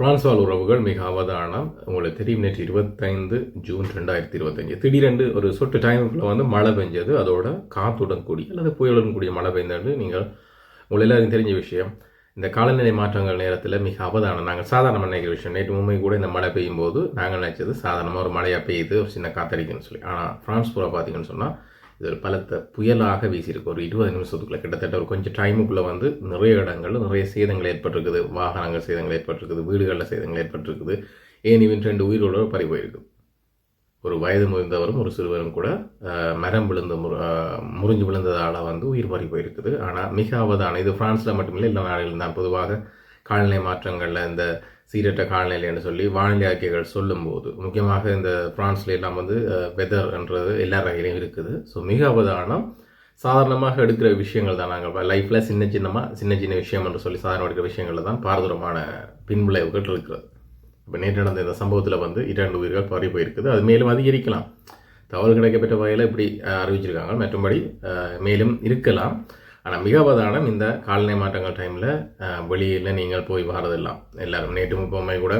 பிரான்ஸ்வால் உறவுகள் மிக அவதானம். உங்களுக்கு தெரியும் நேற்று இருபத்தைந்து ஜூன் ரெண்டாயிரத்தி இருபத்தஞ்சு திடீரென்று ஒரு சொட்டு டைமுக்குள்ள வந்து மழை பெஞ்சது. அதோட காத்துடன் கூடிய அல்லது புயலுடன் கூடிய மழை பெய்ந்தது. நீங்கள் உங்கள் எல்லாருக்கும் தெரிஞ்ச விஷயம் இந்த காலநிலை மாற்றங்கள் நேரத்தில் மிக அவதானம். நாங்கள் சாதாரணமாக நினைக்கிற விஷயம் நேற்று உண்மை கூட இந்த மழை பெய்யும் போது நாங்கள் நினைச்சது சாதாரணமாக ஒரு மழையாக பெய்யுது ஒரு சின்ன காத்தடிக்குன்னு சொல்லி. ஆனால் ஃப்ரான்ஸ் பூரா பார்த்தீங்கன்னு சொன்னால் இது ஒரு பலத்த புயலாக வீசியிருக்கு. ஒரு இருபது நிமிஷத்துக்குள்ள கிட்டத்தட்ட ஒரு கொஞ்சம் டைமுக்குள்ளே வந்து நிறைய இடங்கள் நிறைய சேதங்கள் ஏற்பட்டிருக்குது. வாகனங்கள் சேதங்கள் ஏற்பட்டிருக்குது. வீடுகளில் சேதங்கள் ஏற்பட்டிருக்குது. ஏனிவின் ரெண்டு உயிரோட பறி போயிருக்குது ஒரு வயது முதிர்ந்தவரும் ஒரு சிறுவரும் கூட மரம் விழுந்து முறிஞ்சு விழுந்ததால் வந்து உயிர் பறி போயிருக்குது. ஆனால் மிக அவதான இது பிரான்ஸில் மட்டுமில்லை எல்லா நாளில் தான். பொதுவாக காலநிலை மாற்றங்களில் இந்த சீரற்ற காலநிலைன்னு சொல்லி வானிலை அறிக்கைகள் சொல்லும்போது முக்கியமாக இந்த பிரான்ஸ்ல எல்லாம் வந்து வெதர்ன்றது எல்லா வகையிலையும் இருக்குது. ஸோ மிக அவதானம் சாதாரணமாக எடுக்கிற விஷயங்கள் தான். நாங்கள் லைஃப்பில் சின்ன சின்னமாக சின்ன சின்ன விஷயம் என்று சொல்லி சாதாரண எடுக்கிற விஷயங்களில் தான் பாரதூரமான பின்விளைவுகள் இருக்கிறது இப்போ நேற்று நடந்த இந்த சம்பவத்தில் வந்து இரண்டு உயிர்கள் பறி போயிருக்குது. அது மேலும் அதிகரிக்கலாம். தவறு கிடைக்கப்பட்ட வகையில் இப்படி அறிவிச்சிருக்காங்க. மற்றும்படி மேலும் இருக்கலாம். ஆனால் மிக அவதானம் இந்த காலநிலை மாற்றங்கள் டைமில் வெளியில் நீங்கள் போய் வரதெல்லாம். எல்லாரும் நேற்று முப்பமை கூட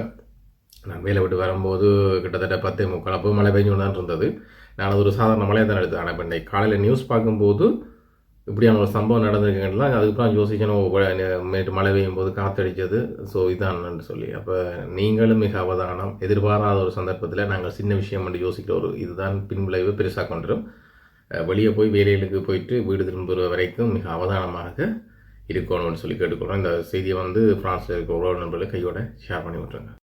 நான் வேலை விட்டு வரும்போது கிட்டத்தட்ட பத்தே முக்கால் அப்போ மழை பெஞ்சு தான் இருந்தது. நான் அது ஒரு சாதாரண மழையை தான் எடுத்தேன். ஆனால் இப்போ காலையில் நியூஸ் பார்க்கும்போது இப்படியான ஒரு சம்பவம் நடந்திருக்குலாம் அதுக்கப்புறம் யோசிக்கணும் நேற்று மழை பெய்யும் போது காத்தடிச்சது. ஸோ இதான்னு சொல்லி. அப்போ நீங்களும் மிக அவதானம். எதிர்பாராத ஒரு சந்தர்ப்பத்தில் நாங்கள் சின்ன விஷயம் மட்டும் யோசிக்கிற ஒரு இதுதான் பின்விளைவு பெருசாக கொண்டுரும். வெளியே போய் வேலைகளுக்கு போயிட்டு வீடு திரும்புகிற வரைக்கும் மிக அவதானமாக இருக்கணும்னு சொல்லி கேட்டுக்கொள்கிறோம் இந்த செய்தியை வந்து ஃப்ரான்ஸில் இருக்கிற உறவு நண்பர்களை கையோட ஷேர் பண்ணி விட்டுருங்க.